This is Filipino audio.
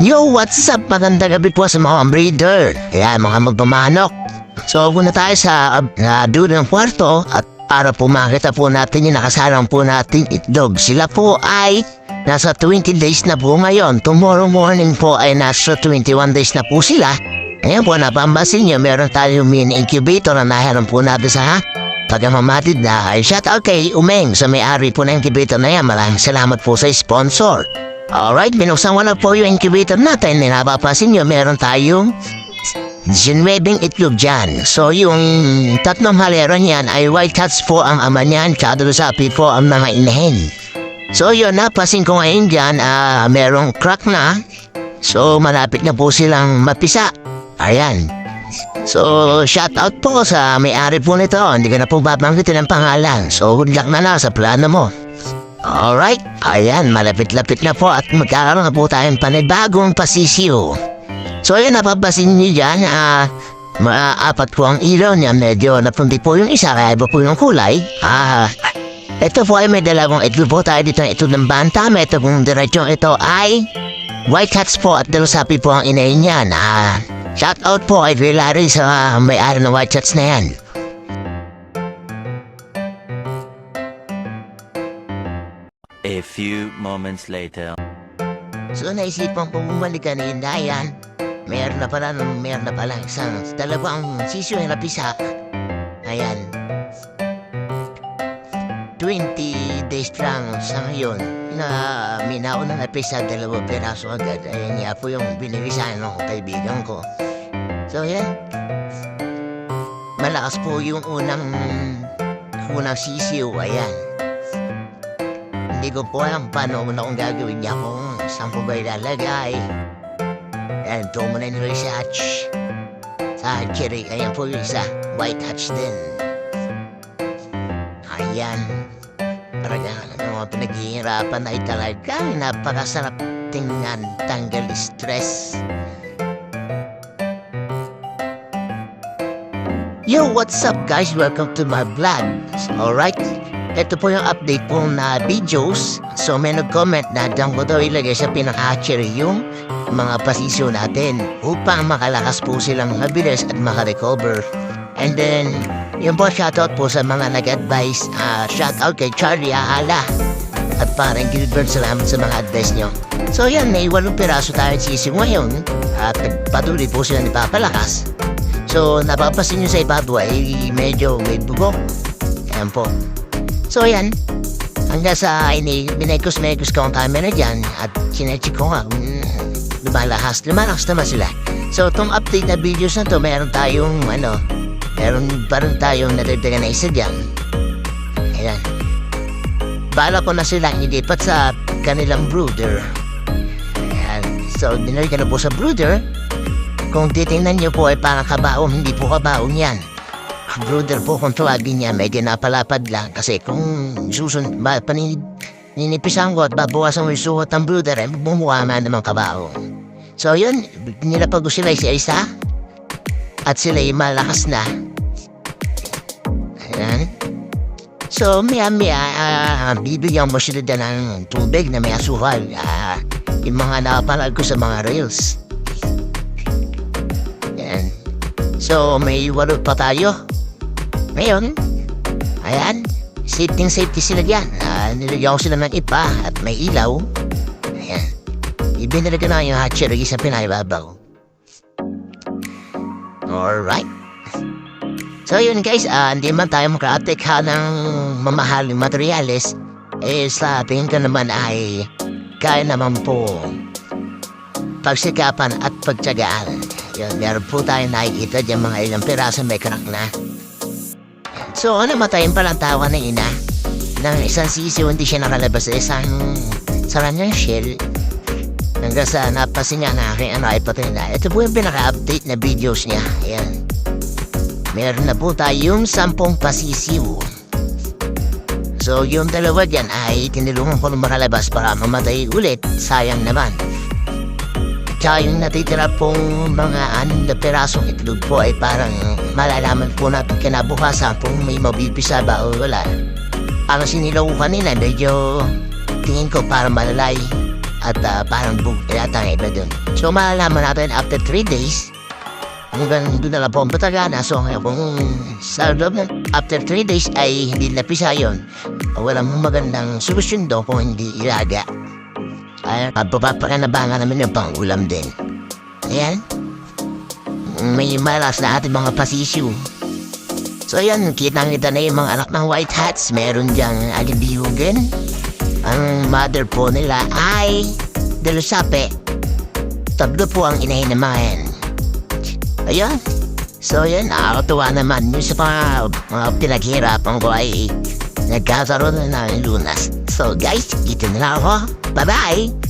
Yo, what's up? Magandang gabi po sa mga breeder. Kaya mga magpamanok. So, muna tayo sa uh, dulo ng kwarto at para po makita po natin yung nakasalang po natin itlog. Sila po ay nasa 20 days na po ngayon. Tomorrow morning po ay nasa 21 days na po sila. Ngayon po, napambasin nyo, meron tayong mini incubator na nahanap po natin sa pagkamamatid na ay shout out kay Umeng sa may-ari po ng incubator na yan. Maraming salamat po sa sponsor. Alright, binuksan ko na po yung incubator natin. Napapansin nyo, meron tayong Zinwebing itlog dyan. So, yung tatlong halero niyan ay white cats po ang ama niyan, kadalusapi po ang mga inahin. So, yun, napasin ko ngayon dyan, ah, merong crack na. So, malapit na po silang mapisa. Ayan. So, shout out po sa may-ari po nito. Hindi ko na po babanggitin ang pangalan. So, good luck na lang sa plano mo. Alright, ayan, malapit-lapit na po at magkakaroon na po tayong panibagong pasisiyo. So ayan, napapasin niyo dyan, ah, maapat po ang ilaw niya, medyo napunti po yung isa, kaya iba po yung kulay. Ah, ito po ay may dalawang ito po tayo dito, ito ng bantam, ito pong diretsyon ito ay white cats po at dalusapi po ang inay niyan. Ah, shout out po kay Vilari sa may-ari ng white cats na yan. A few moments later. So naisipan kong bumalik kanina yan. Meron na pala, meron na pala isang dalawang sisyo na pisa. Ayan. 20 days lang sa ngayon na minaw na napisa dalawa peraso agad. Ayan nga po yung binili sa ano, kaibigan ko. So yan. Malakas po yung unang unang sisiyo. Ayan. Hindi ko po alam paano na kung gagawin niya kung saan ko ba ilalagay. Ayan, ito mo na yung research. Sa cherry, ayan po yung isa. White hatch din. Ayan. Talaga, ano mga pinaghihirapan ay talaga. Napakasarap tingnan, tanggal stress. Yo, what's up guys? Welcome to my vlog. Alright? Ito po yung update po na videos. So may nag-comment na diyan ko daw ilagay sa pinaka-hatchery yung mga pasisyo natin upang makalakas po silang mabilis at makarecover. And then, yun po shoutout po sa mga nag-advise. Uh, shoutout kay Charlie Ahala. At parang Gilbert, salamat sa mga advice nyo. So yan, may walong piraso tayo sisiyo ngayon. At patuloy po sila ni Papalakas. So, napapasin nyo sa ibabaw ay medyo may bugo. Ayan po. So, ayan. Hanggang sa ini, binekos-mekos ko ang camera dyan at sinecheck ko nga kung lumalahas. Lumalahas naman sila. So, itong update na videos na to, meron tayong, ano, meron parang tayong nadagdagan na isa dyan. Ayan. Bala ko na sila ilipat sa kanilang brooder. Ayan. So, dinali ka na po sa brooder. Kung titingnan niyo po ay parang kabaong, hindi po kabaong yan. Brother po kung tawagin niya, medyo napalapad lang. Kasi kung susun, ba, paninip, ninipisan ko at babawasan mo yung suot ng brother, ay bumuha man naman kabaong. So yun, nilapag ko sila sa isa. At sila ay malakas na. Ayan. So, maya maya, ah, bibigyan mo sila dyan ng tubig na may asukal. Ah, yung mga nakapalag ko sa mga rails. Yan. So, may walo pa tayo. Ngayon, ayan, safety safety sila dyan. Uh, nilagyan ko sila ng ipa at may ilaw. Ayan. Ibinalaga na yung hatchery sa pinaibabaw. Alright. So yun guys, ah, hindi man tayo makaatik ha ng mamahaling materyales. Eh sa tingin ko naman ay kaya naman po pagsikapan at pagtsagaan. Yun, meron po tayo nakikita dyan mga ilang piraso may crack na. So, namatayin pa lang tawa ng ina ng isang sisiw hindi siya nakalabas sa isang sara niyang shell. Hanggang sa napasin niya na aking ano ay patay na. Ito po yung pinaka-update na videos niya. Ayan. Meron na po tayong sampung pasisiw. So, yung dalawa dyan ay tinulungan ko na makalabas para mamatay ulit. Sayang naman. Tsaka yung natitira pong mga anim na perasong itlog po ay parang malalaman po natin kinabukasan kung may mabibisa ba o wala. Ang sinilaw ko kanina, medyo tingin ko para malalay at ah, parang bug yata ang iba dun. So malalaman natin after 3 days hanggang doon na lang po ang patagana. So kung sa loob after 3 days ay hindi napisa yun, walang magandang solusyon daw kung hindi ilaga. Ay, papapakanabangan namin yung pangulam din. Ayan. May malas na ating mga pasisyo. So yan, kitang-kita na yung mga anak ng white hats. Meron diyang alibiyugan. Ang mother po nila ay Delusape. Tatlo po ang inahin ng mga yan. Ayun. So yan, nakakatuwa naman yung sa mga, mga pinaghirapan ko ay nagkakaroon na ng lunas. So guys, dito na lang ako. Bye-bye!